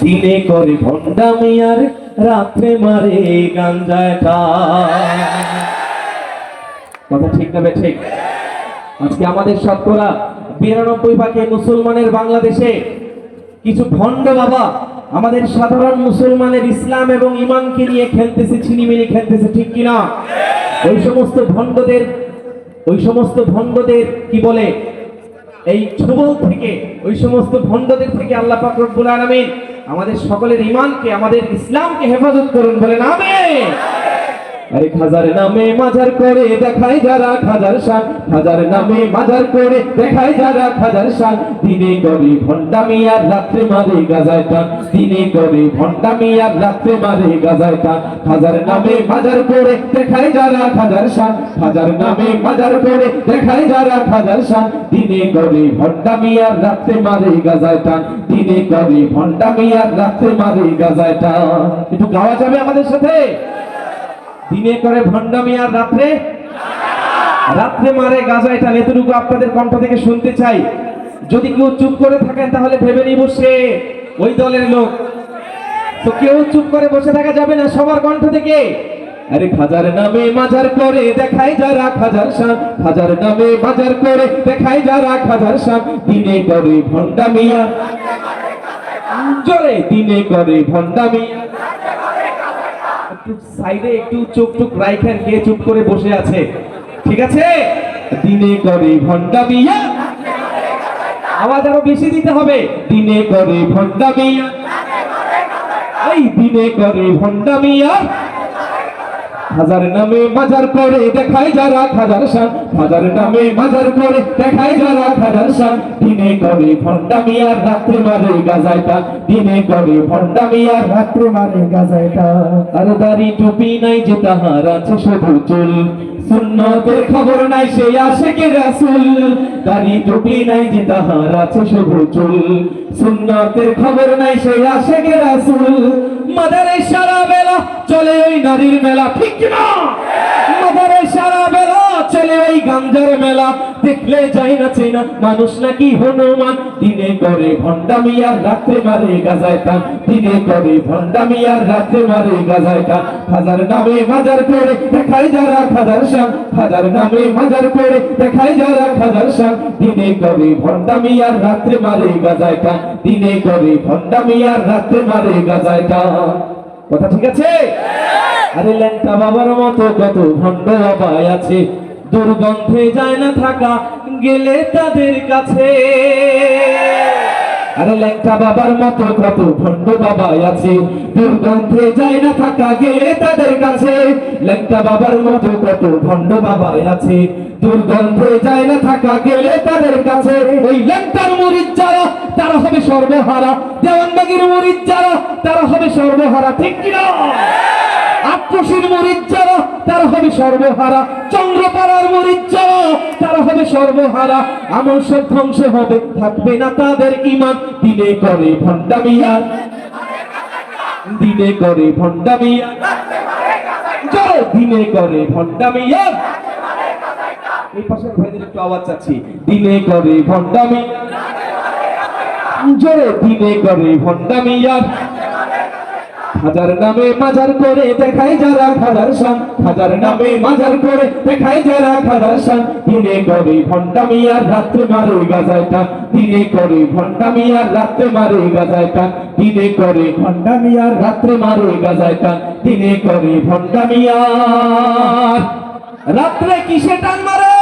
দিনে করে ভণ্ডামি আর রাত্রে মারে গাঞ্জায় কথা ঠিক না ঠিক? আজকে আমাদের শতকরা বিরানব্বই ভাগে মুসলমানের বাংলাদেশে কিছু ভণ্ড বাবা আমাদের সাধারণ মুসলমানের ইসলাম এবং ইমানকে নিয়ে খেলতেছে, ছিনিমিনি খেলতেছে, ঠিক কিনা? ওই সমস্ত ভণ্ডদের, ওই সমস্ত ভণ্ডদের কি বলে? এই ছবল থেকে, ওই সমস্ত ভণ্ডদের থেকে আল্লাহ পাক রব্বুল আলামিন আমাদের সকলের ইমানকে আমাদের ইসলামকে হেফাজত করুন বলেন আমিন। আরে খাজার নামে মাজার করে দেখায় যারা খাজার শান। খাজার নামে মাজার করে দেখায় যারা খাজার শান। দিনে করে ভণ্ডামি আর রাত্রে মারে গাজায় টান। দিনে করে ভণ্ডামি আর রাত্রে মারে গাজায় টান। খাজার নামে মাজার করে দেখায় যারা খাজার শান। খাজার নামে মাজার করে দেখায় যারা খাজার শান। দিনে করে ভণ্ডামি আর রাত্রে মারে গাজায় টান। দিনে করে ভণ্ডামি আর রাত্রে মারে গাজায় টান। একটু গাওয়া যাবে আমাদের সাথে? দিনে করে ভণ্ডামি আর রাত্রে? রাত্রে মারে গাজা এটা এতটুকু আপনাদের কণ্ঠ থেকে শুনতে চাই। যদি কেউ চুপ করে থাকেন তাহলে ভেবে নিব সে ওই দলের লোক। তো কেউ চুপ করে বসে থাকা যাবে না সবার কণ্ঠ থেকে। আরে খাজার নামে মাজার করে দেখায় যারা খাজার শান। খাজার নামে মাজার করে দেখায় যারা খাজার শান। দিনে করে ভণ্ডামিয়া জোরে দিনে করে ভণ্ডামিয়া সাইডে একটু চোখ টুক রাইখেন কে চুপ করে বসে আছে। ঠিক আছে? দিনে করে ভন্ডা বিয়া আওয়াজ আরও বেশি দিতে হবে। দিনে করে ভন্ডা বিয়া এই দিনে করে ভন্ডা মিয়া হাজার নামে মাজার করে দেখায় যারা খাজার শান। হাজার নামে মাজার করে দেখায় যারা খাজার শান। দিনে করে ভণ্ডামি আর রাত্রে মারে গাজাইটা দিনে করে ভণ্ডামি আর রাত্রে মারে গাজাইটা আর দাড়ি টুপি নাই যে তাহার আছে শুধু চুল। সুন্নতের খবর নাই সে আসে কে রাসুল। দাড়ি টুপি নাই যে তাহার আছে শুধু চুল। সুন্নতের খবর নাই সে আসে কে রাসুল। মাদারে সারা বেলা চলে ওই নারীর মেলা ঠিক না? মাদারে সারা বেলা ওই গাঞ্জার মেলা দেখলে যাই না চেনা মানুষ নাকি হনুমান। দিনে করে ভণ্ডামি আর রাত্রে মারে গাজায় টান। দিনে করে ভণ্ডামি আর রাত্রে মারে গাজায় টান। হাজার নামে মাজার করে দেখায় যারা খাজার শান। হাজার নামে মাজার করে দেখায় যারা খাজার শান। দিনে করে ভণ্ডামি আর রাত্রে মারে গাজায় টান। দিনে করে ভণ্ডামি আর রাত্রে মারে গাজায় টান। কথা ঠিক আছে? আরে ল্যাংটা বাবার মতো কত ভণ্ড বাবাই আছে। দুর্গন্ধে যায় না থাকা, গেলে তাদের কাছে। আরে ল্যাংটা বাবার মতো কত ভণ্ড বাবাই আছে। দুর্গন্ধে যায় না থাকা, গেলে তাদের কাছে। ল্যাংটা বাবার মতো কত ভণ্ড আছে। দুর্গন্ধে যায় না থাকা, গেলে তাদের কাছে। ওই ল্যাংটার মরিচ যারা তারা হবে সর্বহারা। দেওয়ানবাগির মরিচ যারা তারা হবে সর্বহারা, ঠিক কিনা? আক্রোশের মরিচ যারা তারা হবে সর্বহারা। চন্দ্রপাড়ার মরিচ যারা তারা হবে সর্বহারা। আমল সব ধ্বংস হবে, থাকবে না তাদের ইমান দিনে করে ভণ্ডামিয়া দিনে করে ভণ্ডামিয়া দিনে করে ভণ্ডামিয়া এই পাশের ভাইদের একটু আওয়াজ চাচ্ছি। দিনে করে ভণ্ডামি জোরে দিনে করে ভণ্ডামিয়া হাজার নামে মাজার করে দেখায় যারা খাজার শান। হাজার নামে মাজার করে দেখায় যারা খাজার শান। দিনে করে ভণ্ডামি আর রাত্রে মারে গাজাইটা দিনে করে ভণ্ডামি আর রাত্রে মারে গাজাইটা দিনে করে ভণ্ডামি আর রাত্রে মারে গাজাইটা দিনে করে ভণ্ডামি আর রাত্রে কিসে টান মারে?